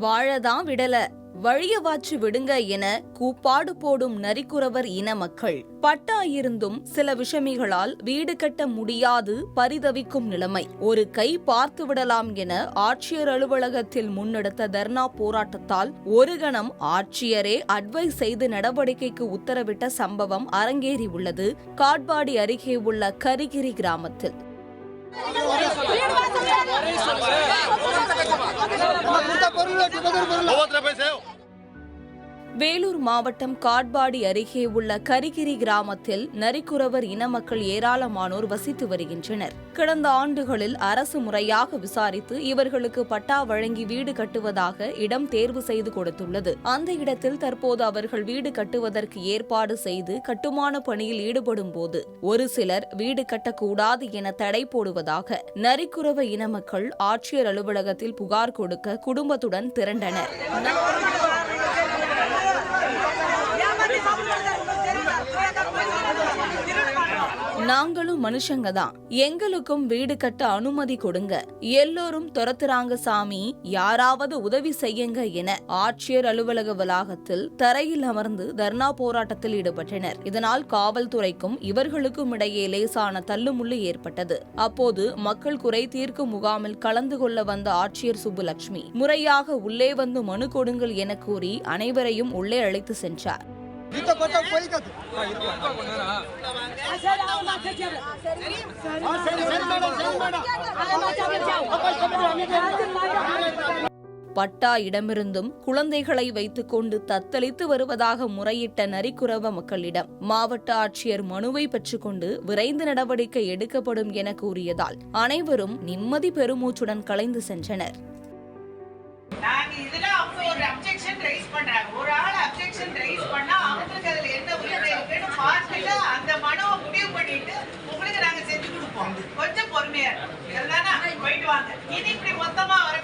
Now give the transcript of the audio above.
வாழதான் விடல. வழிய வாச்சு விடுங்க என கூப்பாடு போடும் நரிக்குறவர் இன மக்கள். பட்டா இருந்தும் சில விஷமிகளால் வீடு கட்ட முடியாது பரிதவிக்கும் நிலைமை. ஒரு கை பார்த்து விடலாம் என ஆட்சியர் அலுவலகத்தில் முன்னெடுத்த தர்ணா போராட்டத்தால் ஒரு கணம் ஆட்சியரே அட்வைஸ் செய்து நடவடிக்கைக்கு உத்தரவிட்ட சம்பவம் அரங்கேறியுள்ளது காட்பாடி அருகே உள்ள கரிகிரி கிராமத்தில். ಹೋಗೋದ್ರ ಪೈಸೆ வேலூர் மாவட்டம் காட்பாடி அருகே உள்ள கரிகிரி கிராமத்தில் நரிக்குறவர் இன மக்கள் ஏராளமானோர் வசித்து வருகின்றனர். கடந்த ஆண்டுகளில் அரசு முறையாக விசாரித்து இவர்களுக்கு பட்டா வழங்கி வீடு கட்டுவதாக இடம் தேர்வு செய்து கொடுத்துள்ளது. அந்த இடத்தில் தற்போது அவர்கள் வீடு கட்டுவதற்கு ஏற்பாடு செய்து கட்டுமான பணியில் ஈடுபடும் போது ஒரு சிலர் வீடு கட்டக்கூடாது என தடை போடுவதாக நரிக்குறவ இன மக்கள் ஆட்சியர் அலுவலகத்தில் புகார் கொடுக்க குடும்பத்துடன் திரண்டனர். நாங்களும் மனுஷங்க தான். எங்களுக்கும் வீடு கட்ட அனுமதி கொடுங்க. எல்லோரும் துரத்துறாங்க சாமி யாராவது உதவி செய்யுங்க என ஆட்சியர் அலுவலக வளாகத்தில் தரையில் அமர்ந்து தர்ணா போராட்டத்தில் ஈடுபட்டனர். இதனால் காவல்துறைக்கும் இவர்களுக்கும் இடையே லேசான தள்ளுமுள்ளு ஏற்பட்டது. அப்போது மக்கள் குறை தீர்க்கும் முகாமில் கலந்து கொள்ள வந்த ஆட்சியர் சுப்புலட்சுமி முறையாக உள்ளே வந்து மனு கொடுங்கள் என கூறி அனைவரையும் உள்ளே அழைத்து சென்றார். ఇంత కొట్ట పోయి பட்டா இடமிருந்தும் குழந்தைகளை வைத்துக்கொண்டு தத்தளித்து வருவதாக முறையிட்ட நரிக்குறவ மக்களிடம் மாவட்ட ஆட்சியர் மனுவை பெற்றுக்கொண்டு விரைந்து நடவடிக்கை எடுக்கப்படும் என கூறியதால் அனைவரும் நிம்மதி பெருமூச்சுடன் கலைந்து சென்றனர் இதுல அவங்க ஒரு அப்ஜெக்ஷன் ரைஸ் பண்றாங்க. ஒரு ஆள் அப்ஜெக்ஷன் ரைஸ் பண்ணா அவங்களுக்கு அதுல என்ன உரிமை இருக்குன்னு பார்த்துட்டு அந்த மனுவை முடிவு பண்ணிட்டு உங்களுக்கு நாங்க செஞ்சு கொடுப்போம். கொஞ்சம் பொறுமையா இருக்கணும். போயிட்டு வாங்க. இனி இப்படி மொத்தமா வர